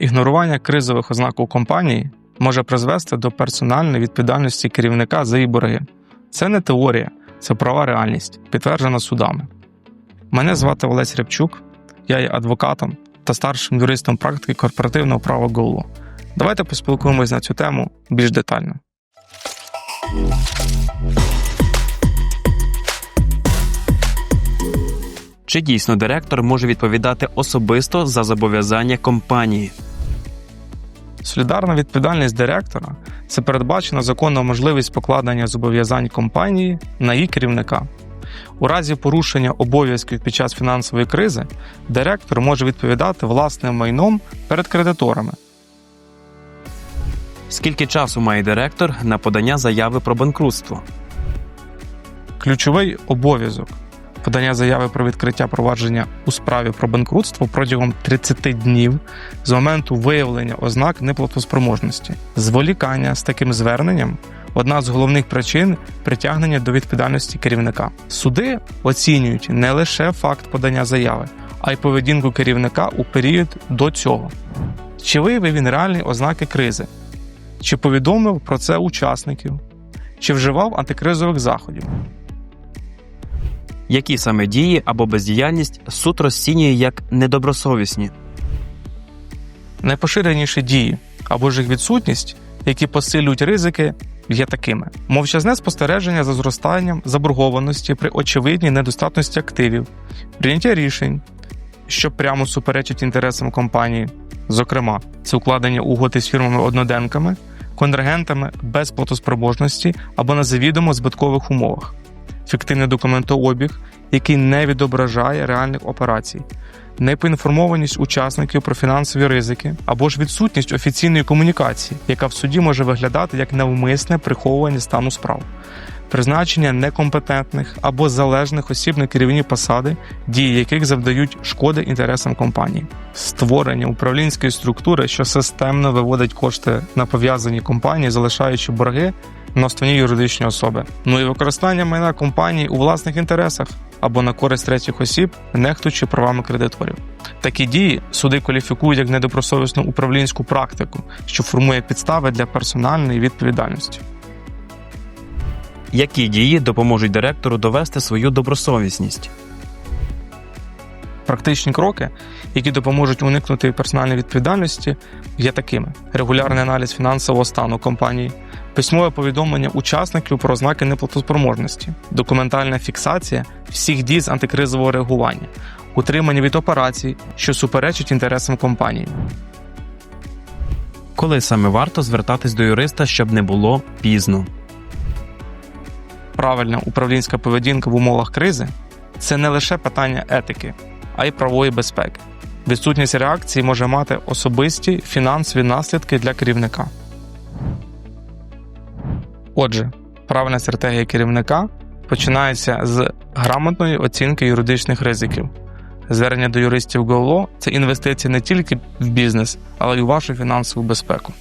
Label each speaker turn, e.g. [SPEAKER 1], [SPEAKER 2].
[SPEAKER 1] Ігнорування кризових ознак у компанії може призвести до персональної відповідальності керівника за її борги. Це не теорія, це права реальність, підтверджена судами. Мене звати Олесь Рябчук, я є адвокатом та старшим юристом практики корпоративного права ГОЛУ. Давайте поспілкуємось на цю тему більш детально.
[SPEAKER 2] Чи дійсно директор може відповідати особисто за зобов'язання компанії?
[SPEAKER 1] Солідарна відповідальність директора це передбачена законна можливість покладення зобов'язань компанії на її керівника. У разі порушення обов'язків під час фінансової кризи директор може відповідати власним майном перед кредиторами.
[SPEAKER 2] Скільки часу має директор на подання заяви про банкрутство?
[SPEAKER 1] Ключовий обов'язок подання заяви про відкриття провадження у справі про банкрутство протягом 30 днів з моменту виявлення ознак неплатоспроможності. Зволікання з таким зверненням одна з головних причин притягнення до відповідальності керівника. Суди оцінюють не лише факт подання заяви, а й поведінку керівника у період до цього. Чи виявив він реальні ознаки кризи? Чи повідомив про це учасників? Чи вживав антикризових заходів?
[SPEAKER 2] Які саме дії або бездіяльність суд розцінює як недобросовісні?
[SPEAKER 1] Найпоширеніші дії або ж їх відсутність, які посилюють ризики, є такими: мовчазне спостереження за зростанням заборгованості при очевидній недостатності активів, прийняття рішень, що прямо суперечать інтересам компанії, зокрема, це укладення угод із фірмами-одноденками, контрагентами без платоспроможності або на завідомо збиткових умовах, фіктивний документообіг, який не відображає реальних операцій, непоінформованість учасників про фінансові ризики або ж відсутність офіційної комунікації, яка в суді може виглядати як навмисне приховування стану справ. Призначення некомпетентних або залежних осіб на керівні посади, дії яких завдають шкоди інтересам компанії, створення управлінської структури, що системно виводить кошти на пов'язані компанії, залишаючи борги на основні юридичні особи. Ну і використання майна компанії у власних інтересах або на користь третіх осіб, нехтуючи правами кредиторів. Такі дії суди кваліфікують як недобросовісну управлінську практику, що формує підстави для персональної відповідальності.
[SPEAKER 2] Які дії допоможуть директору довести свою добросовісність?
[SPEAKER 1] Практичні кроки, які допоможуть уникнути персональної відповідальності, є такими: регулярний аналіз фінансового стану компанії, письмове повідомлення учасників про ознаки неплатоспроможності, документальна фіксація всіх дій з антикризового реагування, утримання від операцій, що суперечать інтересам компанії.
[SPEAKER 2] Коли саме варто звертатись до юриста, щоб не було пізно?
[SPEAKER 1] Правильна управлінська поведінка в умовах кризи це не лише питання етики, а й правової безпеки. Відсутність реакції може мати особисті фінансові наслідки для керівника. Отже, правильна стратегія керівника починається з грамотної оцінки юридичних ризиків. Звернення до юристів ГОЛО це інвестиції не тільки в бізнес, але й у вашу фінансову безпеку.